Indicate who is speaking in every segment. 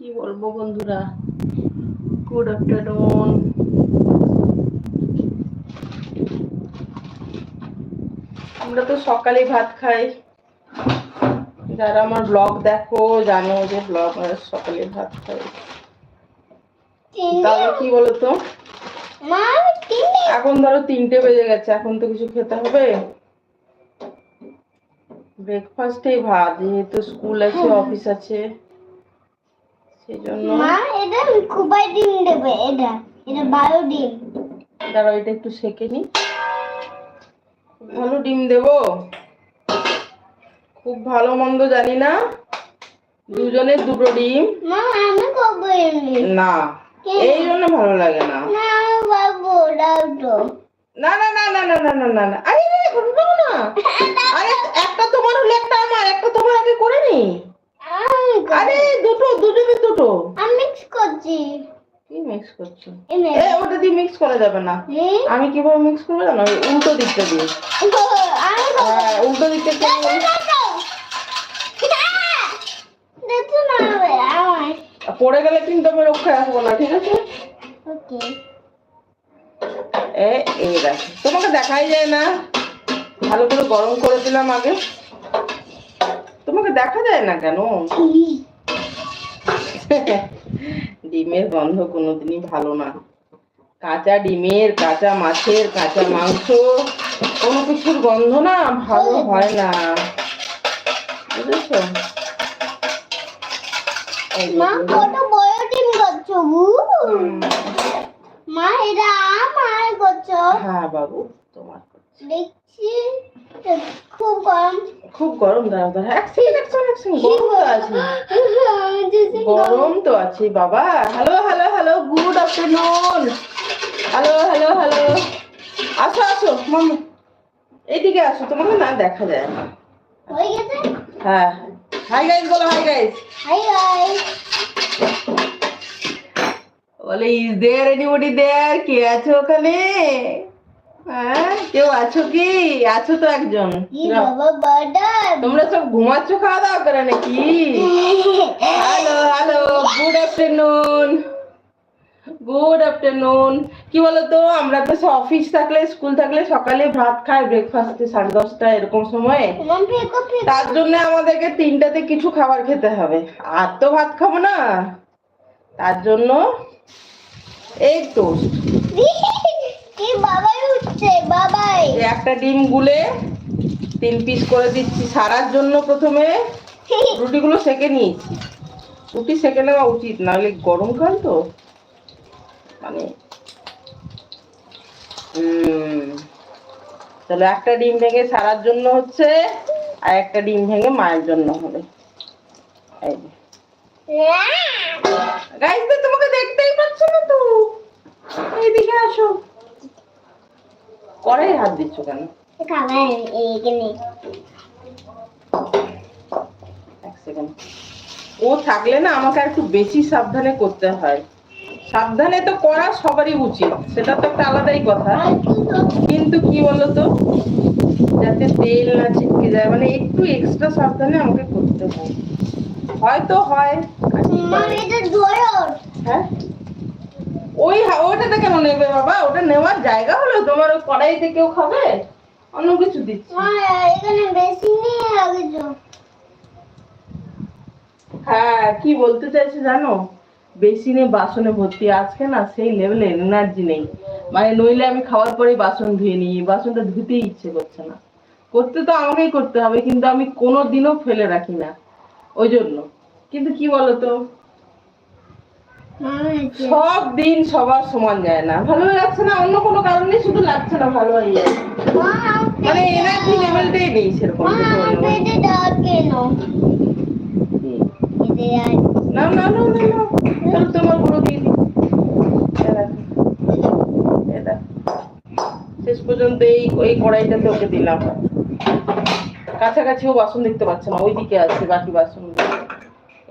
Speaker 1: কি বলব বন্ধুরা? গুড আফটারনুন আমরা তো সকালে ভাত খাই। যারা আমার ব্লগ দেখো জানো যে ব্লগ সকালে ভাত খাই। তাহলে কি বলতো? এখন ধরো তিনটে বেজে গেছে এখন তো কিছু খেতে হবে। ব্রেকফাস্টেই ভাত যেহেতু স্কুল আছে অফিস আছে। সেই
Speaker 2: মা এটা খুবই ডিম দেবে এটা। এটা বারো ডিম।
Speaker 1: দাঁড়াও এটা একটু সেকে নি। ভালো ডিম দেবো। খুব ভালো মন্দ জানি না। দুজনের দুটো ডিম।
Speaker 2: মা আমি খাব
Speaker 1: না এই জন্য ভালো লাগে না।
Speaker 2: না আমি দাও তো
Speaker 1: না না না না না না না না না। আরে আরে না। আরে একটা তোমার হলে একটা আমার একটা তোমার আগে করে নি। আরে দুটো দুটো।
Speaker 2: আমি মিক্স করছি।
Speaker 1: কি মিক্স করছ? এ ওটা দিয়ে মিক্স করা যাবে না। আমি কীভাবে মিক্স করব জানো? উল্টো দিকটা দিয়ে। হ্যাঁ উল্টো দিকটা
Speaker 2: আমার।
Speaker 1: পড়ে গেলে কিন্তু আমি রক্ষা রাখব না ঠিক আছে. এ এই দেখো। তোমাকে দেখাই যায় না। ভালো করে গরম করে দিলাম আগে। তোমাকে দেখা যায় না কেন? ডিমের গন্ধ কোনোদিনই ভালো না। কাঁচা ডিমের কাঁচা মাছের কাঁচা মাংস কোনো কিছুর গন্ধ না ভালো হয় না। বুঝেছ?
Speaker 2: মা কত বড় ডিম করছ বু? মা আমার করছ।
Speaker 1: হ্যাঁ বাবু তোমার
Speaker 2: দেখছি। খুব গরম।
Speaker 1: খুব গরম দাঁড়াও দাঁড়াও এক সেকেন্ড এক সেকেন্ড এক সেকেন্ড গরম তো আছে গরম। তো আছে বাবা। Hello hello hello good afternoon hello hello hello আসো আসো মাম্মা এইদিকে আসো তোমাকে না দেখা যায় না।
Speaker 2: হয়ে গেছে?
Speaker 1: হ্যাঁ। হাই গাইস বলো হাই গাইস
Speaker 2: হাই হাই
Speaker 1: বলে ইজ দেয়ার এনিবডি দেয়ার কে আছে ওখানে? হ্যাঁ কেউ আছো কি? আছো তো একজন।
Speaker 2: কি বাবা বার্ডার?
Speaker 1: তোমরা সব ঘুমাচ্ছ খাওয়া দাওয়া করে নাকি? Hello hello good afternoon good afternoon কি বলতো আমরা তো অফিস থাকলে স্কুল থাকলে সকালে ভাত খাই ব্রেকফাস্টে সাড়ে দশটা এরকম সময়ে। তার জন্য আমাদেরকে তিনটাতে কিছু খাবার খেতে হবে। আর তো ভাত খাব না। তার জন্য এই টোস্ট
Speaker 2: বাবাই। উঠছে বাবাই
Speaker 1: একটা ডিম গুলে তিন পিস করে দিচ্ছি সারার জন্য প্রথমে। রুটিগুলো সেকে নিয়েছি। রুটি সেকে নেওয়া উচিত নাহলে গরমকাল তো। মানে তাহলে একটা ডিম ভেঙে সারার জন্য হচ্ছে আর একটা ডিম ভেঙে মায়ের জন্য হবে। তো তোমাকে দেখতেই পাচ্ছ না তো? এইদিকে আসো। কড়াই হাত দিচ্ছ কেন?
Speaker 2: খাবার এইখানে
Speaker 1: এক সেকেন্ড ও থাকলে না আমাকে একটু বেশি সাবধানে করতে হয়। সাবধানে তো করা সবারই উচিত সেটা তো একটা আলাদাই কথা। কিন্তু কি বলতো? যাতে তেল না ছিটকে যায় মানে একটু এক্সট্রা সাবধানে আমাকে করতে হয়। হয়তো হয় হ্যাঁ? ওই ওটাতে কেন নেবে বাবা? ওটা নেওয়ার জায়গা হলো তোমার ওই কড়াইতে কেউ খাবে? অন্য কিছু দিচ্ছি।
Speaker 2: এখানে বেশি নেই লাগছো
Speaker 1: হ্যাঁ কি বলতে চাইছে জানো? বেসিনে বাসনে ভর্তি। আজকে না সেই লেভেলে এনার্জি নেই। মানে নইলে আমি খাওয়ার পরেই বাসন ধুয়ে নিই। বাসনটা ধুতেই ইচ্ছে করছে না। করতে তো আমাকেই করতে হবে কিন্তু আমি কোনো দিনও ফেলে রাখি না। ওই জন্য। কিন্তু কি বলতো? সব দিন সবার সমান যায় না। ভালো লাগছে না অন্য কোনো কারণে শুধু লাগছে না ভালো হয়ে যায় মানে এনার্জি লেভেলটাই নেই সেরকম না না না না না। তোমার দিয়ে দিই। শেষ পর্যন্ত এই এই কড়াইটাতে ওকে দিলাম। কাছাকাছিও বাসন দেখতে পাচ্ছে না ওইদিকে আছে বাকি বাসন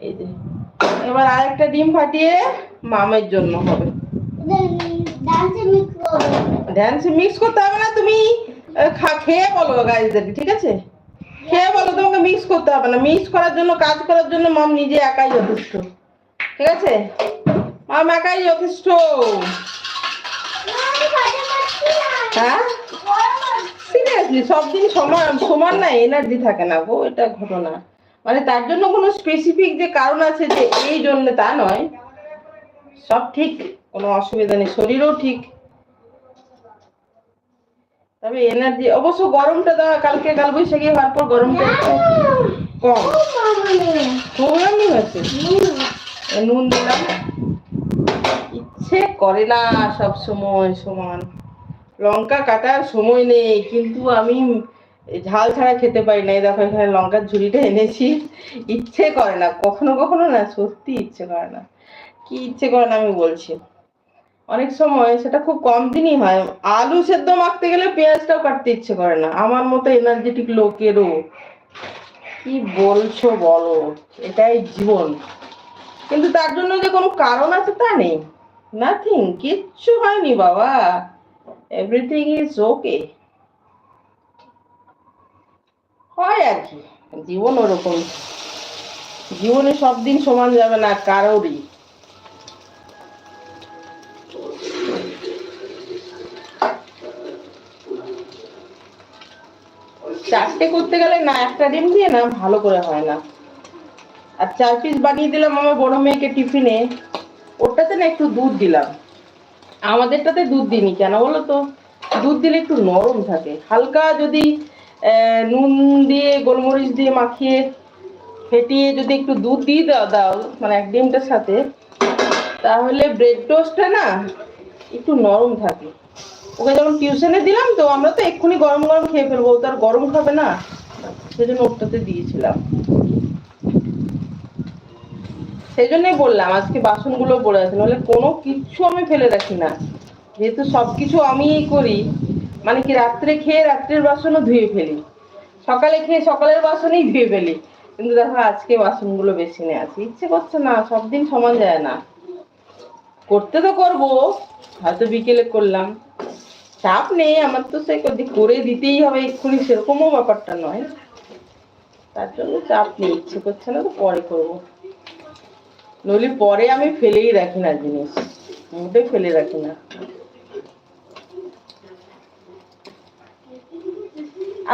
Speaker 1: এই যে। এবার আরেকটা ডিম ফাটিয়ে মামের জন্য হবে। ড্যান্সে মিক্স করতে হবে না, তুমি খেয়ে বলো গাইজদেরকে ঠিক আছে? খেয়ে বলো, তোমাকে মিক্স করতে হবে না। মিক্স করার জন্য, কাজ করার জন্য মাম নিজে একাই যথেষ্ট। ঠিক আছে? মা একাই যথেষ্ট। হ্যাঁ। সিরিয়াসলি সব দিন সমান সমান না এনার্জি থাকে না গো, এটা ঘটনা। মানে তার জন্য কোনো স্পেসিফিক যে কারণ আছে যে এই জন্য তা নয় সব ঠিক, কোনো অসুবিধা নেই, শরীরও ঠিক তবে এনার্জি অবশ্য গরমটা দেওয়া কালকে কাল বৈশাখী হওয়ার পর গরমটা কম। প্রবলেমই হয়েছে। নুন দিলাম ইচ্ছে করে না সব সময় সমান লঙ্কা কাটার সময় নেই, কিন্তু আমি ঝাল ছাড়া খেতে পারি না এই দেখো, এখানে লঙ্কার ঝুড়িটা এনেছি। ইচ্ছে করে না, কখনো কখনো না, সত্যি ইচ্ছে করে না। কি ইচ্ছে করে না আমি বলছি। অনেক সময় সেটা খুব কম দিনই হয়। আলু সেদ্ধ মাখতে গেলে পেঁয়াজটাও কাটতে ইচ্ছে করে না। আমার মতো এনার্জেটিক লোকেরও। কি বলছো বলো? এটাই জীবন। কিন্তু তার জন্য যে কোনো কারণ আছে তা নেই। নাথিং কিচ্ছু হয়নি বাবা। এভরিথিং ইজ ওকে হয় আর কি। জীবন ওরকম। জীবনে সব দিন সমান যাবে না, কারোরই। চারটে করতে গেলে না একটা ডিম দিয়ে না ভালো করে হয় না। আর চার পিস বানিয়ে দিলাম আমার বড় মেয়েকে টিফিনে ওটাতে না একটু দুধ দিলাম। আমাদেরটাতে দুধ দিইনি কেন বলো তো? দুধ দিলে একটু নরম থাকে। হালকা যদি নুন দিয়ে, গোলমরিচ দিয়ে মাখিয়ে ফেটিয়ে যদি একটু দুধ দিয়ে দাও দাও মানে এক ডিমটার সাথে, তাহলে ব্রেড টোস্টটা না একটু নরম থাকে। ওকে যখন টিউশনে দিলাম তো আমরা তো এক্ষুনি গরম গরম খেয়ে ফেলব তো আর গরম খাবে না। সেজন্য ওটাতে দিয়েছিলাম। সেই জন্যই বললাম, আজকে বাসনগুলো পড়ে আছে, নাহলে কোনো কিচ্ছু আমি ফেলে রাখি না। যেহেতু সব কিছু আমিই করি মানে কি রাত্রে খেয়ে রাত্রের বাসনও ধুয়ে ফেলি। সকালে খেয়ে সকালের বাসনই ধুয়ে ফেলি। কিন্তু দেখো, আজকে বাসনগুলো বেশি নিয়ে আছে ইচ্ছে করছে না, সব দিন সমান যায় না। করতে তো করব, হয়তো বিকেলে করলাম। চাপ নেই, আমার তো সে করে দিতেই হবে, এক্ষুনি সেরকমও ব্যাপারটা নয়। তার জন্য চাপ নেই, ইচ্ছে করছে না তো পরে করব। নইলে পরে আমি ফেলেই রাখি না জিনিস। মোটে ফেলে রাখি না।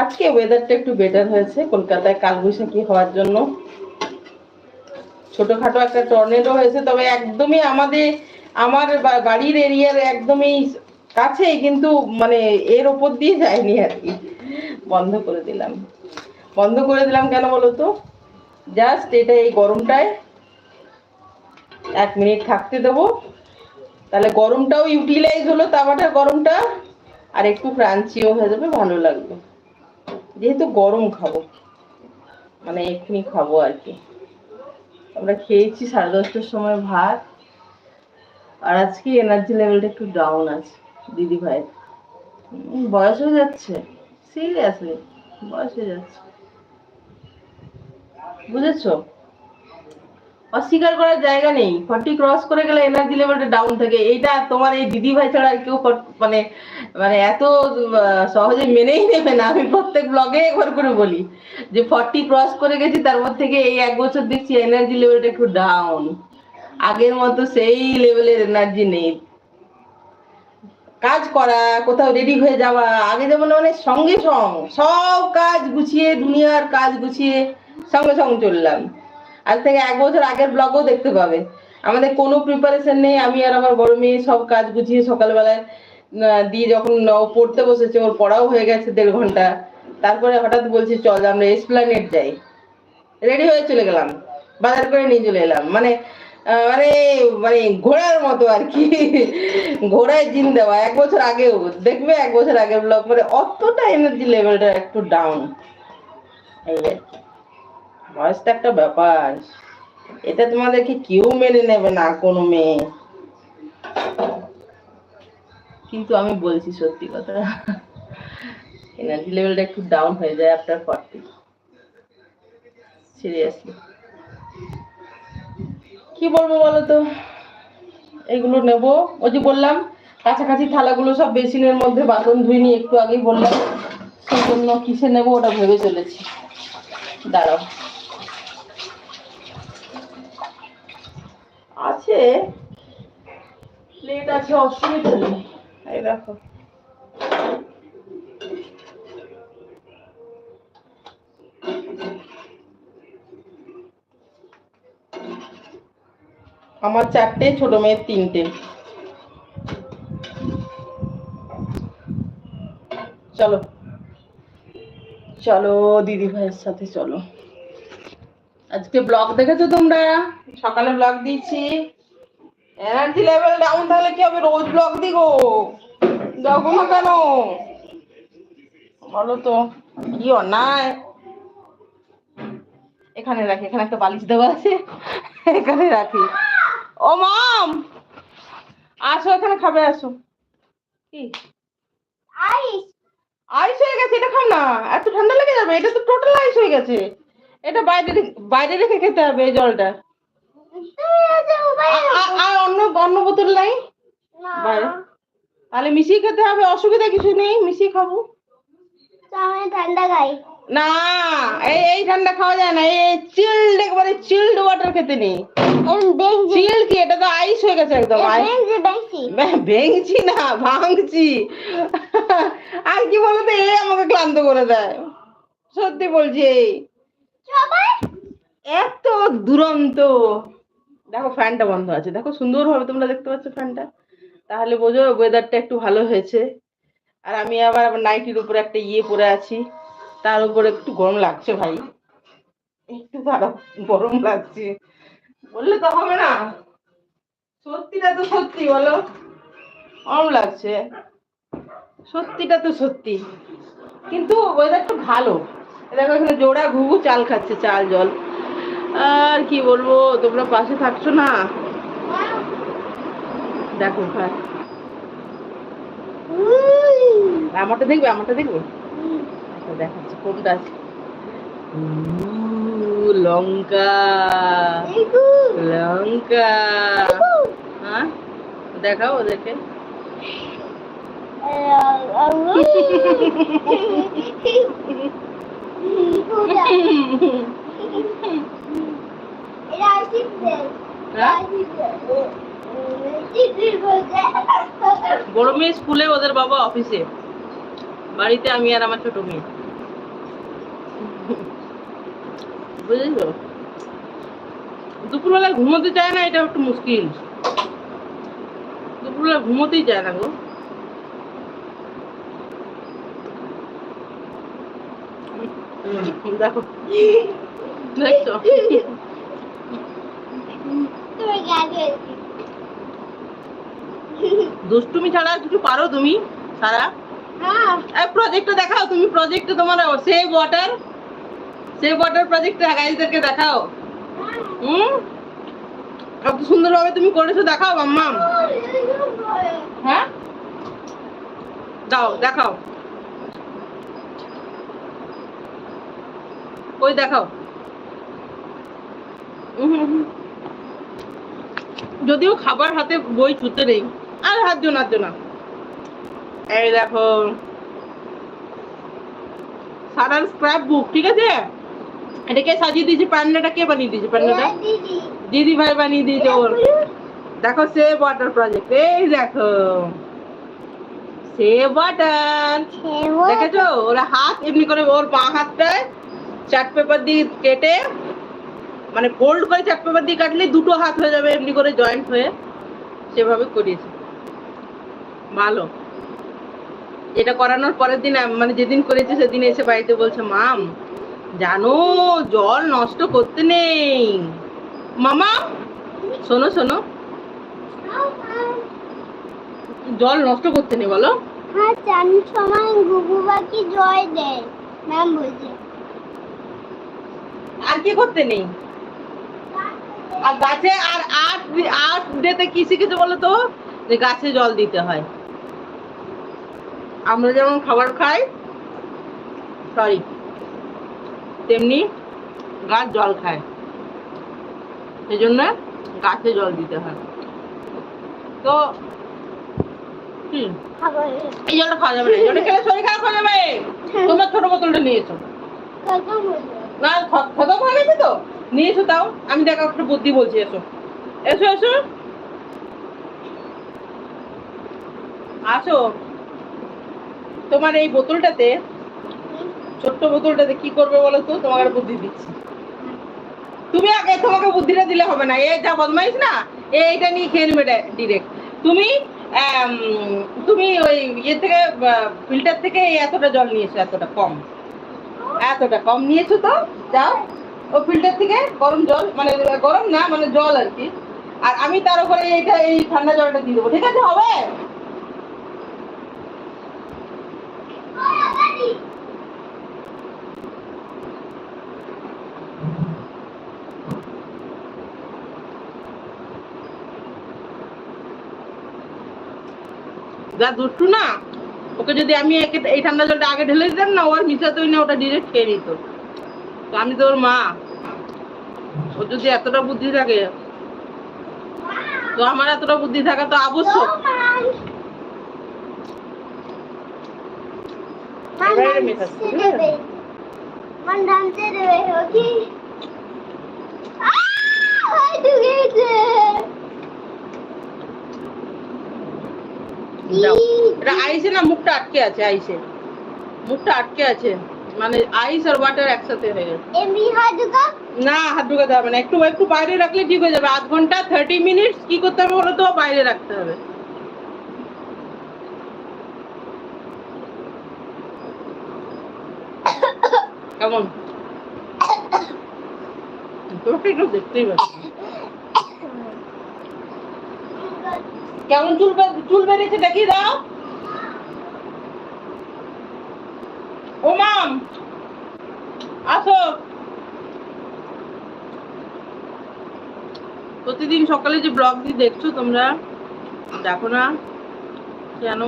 Speaker 1: আজকে ওয়েদারটা একটু বেটার হয়েছে। কলকাতায় কালবৈশাখী হওয়ার জন্য। ছোটখাটো একটা টর্নেডো হয়েছে, তবে একদমই আমাদের, আমার বাড়ির এরিয়ার একদমই কাছে কিন্তু মানে এর ওপর দিয়ে যায়নি আর কি। বন্ধ করে দিলাম। বন্ধ করে দিলাম কেন বলো তো? জাস্ট এটা এই গরমটায় এক মিনিট থাকতে দেবো। তাহলে গরমটাও ইউটিলাইজ হলো তাওয়াটার গরমটা আর একটু ক্রাঞ্চিও হয়ে যাবে, ভালো লাগবে। যেহেতু গরম খাব মানে এক্ষুনি খাব আর কি। আমরা খেয়েছি সাড়ে দশটার সময় ভাত, আর আজকে এনার্জি লেভেলটা একটু ডাউন আছে, দিদি ভাই। বয়স হয়ে যাচ্ছে সিরিয়াসলি বয়স হয়ে যাচ্ছে। বুঝেছ? অস্বীকার করার জায়গা নেই। ফর্টি ক্রস করে গেলে এনার্জি লেভেলটা ডাউন থাকে। এইটা তোমার এই দিদি ভাই ছাড়া আর কেউ মানে মানে এত সহজে মেনেই নেবে না। আমি প্রত্যেক ব্লগে একবার করে বলি যে ফর্টি ক্রস করে গেছি তারপর থেকে এই এক বছর দেখছি এনার্জি লেভেলটা একটু ডাউন আগের মতো সেই লেভেলের এনার্জি নেই। কাজ করা, কোথাও রেডি হয়ে যাওয়া, আগে যেমন মানে সঙ্গে সঙ্গ, সব কাজ গুছিয়ে, দুনিয়ার কাজ গুছিয়ে সঙ্গে সঙ্গে চললাম। আজ থেকে এক বছর আগের ব্লগও দেখতে পাবে। আমাদের কোনো প্রিপারেশন নেই, আমি আর আমার বড় মেয়ে সব কাজ গুছিয়ে সকালবেলায় দিয়ে যখন ও পড়তে বসেছে, ওর পড়াও হয়ে গেছে দেড় ঘণ্টা। তারপরে হঠাৎ বলছি, চল আমরা এসপ্লানেট যাই। রেডি হয়ে চলে গেলাম। বাজার করে নিয়ে চলে এলাম। মানে মানে মানে ঘোড়ার মতো আর কি। ঘোড়ায় জিন দেওয়া, এক বছর আগেও। দেখবে এক বছর আগের ব্লগ মানে অতটা এনার্জি লেভেলটা একটু ডাউন এই আর কি। বয়সটা একটা ব্যাপার। এটা তোমাদেরকে কেউ মেনে নেবে না কোনো মেয়ে। কিন্তু আমি বলছি সত্যি কথা এনার্জি লেভেলটা একটু ডাউন হয়ে যায় আফটার ফর্টি সিরিয়াসলি কি বলব বলো তো এগুলো নেব। ওই যে বললাম কাছাকাছি থালাগুলো সব বেসিনের মধ্যে বাসন ধুইনি একটু আগেই বললাম সেই জন্য কিসে নেব ওটা ভেবে চলেছি। দাঁড়াও। ফ্রিজে প্লেট আছে অসুবিধা নেই এই দেখো। আমার চারটে ছোট মেয়ের তিনটে। চলো। চলো দিদি ভাইয়ের সাথে চলো। আজকে ব্লগ দেখেছ তোমরা? সকালে ব্লগ দিয়েছি। এনার্জি লেভেল ডাউন তাহলে কি হবে? রোজ ব্লগ দিগো দেখো না কেন? বলো তো। কি অন্যায়? এখানে রাখি এখানে একটা বালিশ দেওয়া আছে। এখানে রাখি। ও মাম! আসো এখানে খাবে আসো। কি?
Speaker 2: আইস।
Speaker 1: আইস হয়ে গেছে এটা খাও না। এত ঠান্ডা লেগে যাবে এটা তো টোটাল আইস হয়ে গেছে। এটা বাইরে বাইরে রেখে খেতে হবে এই জলটা। আর অন্য অন্য বোতল নাই তাহলে মিশিয়ে খেতে হবে অসুবিধা কিছু নেই মিশিয়ে খাব।
Speaker 2: ঠান্ডা খাই।
Speaker 1: না এই এই ঠান্ডা খাওয়া যায় না এই চিল্ড একবারে চিল্ড ওয়াটার খেতে নেই। চিল কি? এটা তো আইস হয়ে গেছে একদম ভেঙছি না ভাঙছি আর কি বলতো এ আমাকে ক্লান্ত করে দেয়। সত্যি বলছি এত দুরন্ত। দেখো ফ্যানটা বন্ধ আছে। দেখো সুন্দর ভাবে তোমরা দেখতে পাচ্ছ ফ্যানটা। তাহলে বোঝো ওয়েদারটা একটু ভালো হয়েছে। আর আমি আবার আবার নাইটির উপরে একটা ইয়ে পরে আছি। তার উপরে একটু গরম লাগছে ভাই। একটু খারাপ গরম লাগছে। বললে তো হবে না। সত্যিটা তো সত্যি, বলো। গরম লাগছে। সত্যিটা তো সত্যি। কিন্তু ওয়েদারটা ভালো। দেখো এখানে জোড়া ঘুঘু চাল খাচ্ছে, চাল, জল। আর কি বলব তোমরা পাশে থাকছো না? দেখো হ্যাঁ। আমারটা দেখবে আমারটা দেখবে? আচ্ছা, দেখাচ্ছি কোনটা আছে? লঙ্কা। লঙ্কা। হ্যাঁ দেখাও ওদেরকে? বড় মেয়ে স্কুলে ওদের বাবা অফিসে। বাড়িতে আমি আর আমার ছোট মেয়ে। বুঝেছ? দুপুরবেলা ঘুমোতে চায় না, এটা একটু মুশকিল। দুপুরবেলা ঘুমোতেই চায় না গো। দেখো। দেখছ? দুষ্টুমি ছাড়া কিছু পারো তুমি সারা? এই প্রজেক্টটা দেখাও তুমি প্রজেক্টে তোমার সেভ ওয়াটার সেভ ওয়াটার প্রজেক্টটা গাইজদেরকে দেখাও। হুম? কত সুন্দরভাবে তুমি করেছ দেখাও মাম্মাম। হ্যাঁ? দাও দেখাও। ওই দেখাও। হুম হুম। যদিও খাবার হাতে বই ছুতে নেই। আর হাত জন্য হাত জন্য এই দেখো। সারার স্ক্র্যাপ বুক ঠিক আছে? এটাকে সাজিয়ে দিয়েছে প্যান্ডাটা কে বানিয়ে দিয়েছে প্যান্ডাটা দিদি। ভাই বানিয়ে দিয়েছে ওর। দেখো সেভ ওয়াটার প্রজেক্ট এই দেখো। সেভ ওয়াটার দেখেছ? ওরা হাত এমনি করে ওর বাঁ হাতটায় চার্ট পেপার দিয়ে কেটে মানে ফোল্ড করে চার্ট পেপার দিয়ে কাটলে দুটো হাত হয়ে যাবে এমনি করে জয়েন্ট হয়ে। সেভাবে করিয়েছি। ভালো। এটা করানোর পরের দিন মানে যেদিন করেছি সেদিন এসে বাড়িতে বলছে মাম জানো জল নষ্ট করতে নেই। মামা শোনো শোনো। জল নষ্ট করতে নেই বলো।
Speaker 2: হ্যাঁ চান সময় গুগু বাকি জয় দেয়। ম্যাম বলছে।
Speaker 1: আর কি করতে নেই? আর গাছে আর আট আট ডেতে কি শিখেছে বলো তো? যে গাছে জল দিতে হয়। আমরা যেমন খাবার খাই সরি তেমনি গাছ জল খায়। সেই জন্য গাছে জল দিতে হয়। তো এই জলটা খাওয়া যাবে না। জলটা খেলে শরীর খারাপ হয়ে যাবে। তোমার ছোট বোতলটা নিয়ে এসো
Speaker 2: কাকা বলছে
Speaker 1: না খতম হয়ে গেছে তো? নিয়ে এসো তাও? আমি দেখো একটা বুদ্ধি বলছি, এসো। এসো এসো। আসো। তোমার এই বোতলটাতে, ছোট্ট বোতলটাতে কি করবে বলো তো? তোমাকে বুদ্ধি দিচ্ছি। তুমি আগে তোমাকে বুদ্ধিটা দিলে হবে না। এই যা বদমাইশ না, এইটা নিয়ে খেয়ে নেবে ডিরেক্ট তুমি তুমি ওই ইয়ে থেকে ফিল্টার থেকে এতটা জল নিয়েছো, এতটা কম। এতটা কম নিয়েছো তো? যাও। ও ফিল্টার থেকে গরম জল মানে গরম না মানে জল আর কি। আর আমি তার উপরে এইটা, এই ঠান্ডা জলটা দিয়ে দেবো, ঠিক আছে, হবে? যা দুষ্টু না, ওকে যদি আমি এই ঠান্ডা জলটা আগে ঢেলে দিতাম না ওর মিশাতেই না, ওটা ডিরেক্ট খেয়ে নিত। আমি তো ওর মা। ও যদি এতটা বুদ্ধি থাকে তো আমার এতটা বুদ্ধি থাকা তো আবশ্যক?
Speaker 2: মান
Speaker 1: আইসে না মুখটা আটকে আছে আইসে। মুখটা আটকে আছে। মানে আইস আর ওয়াটার একসাথে হয়ে গেছে
Speaker 2: এমনি হাত ঢুকা
Speaker 1: না হাত ঢুকাতে হবে না। একটু একটু বাইরে রাখলে ঠিক হয়ে যাবে। আধ ঘণ্টা থার্টি মিনিটস কি করতে হবে বলো তো? বাইরে রাখতে হবে। কেমন? তোমাকে একটু দেখতেই পাচ্ছি। কেমন চুল চুল বেরিয়েছে দেখিয়ে দাও ও মাম আসো প্রতিদিন সকালে যে ব্লগ দিয়ে দেখছ তোমরা, দেখো না কেন?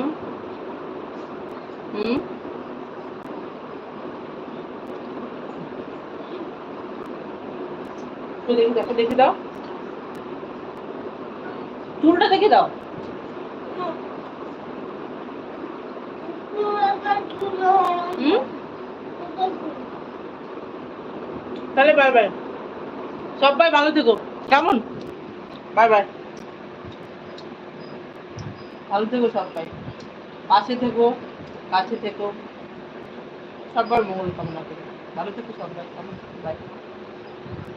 Speaker 1: হুম? তাহলে বাই বাই। সবাই ভালো থেকো। কেমন? Bye bye. ভালো থেকো সবাই। পাশে থেকো, কাছে থেকো। সবার মঙ্গল কামনা করি। ভালো থেকো সবাই। বাই।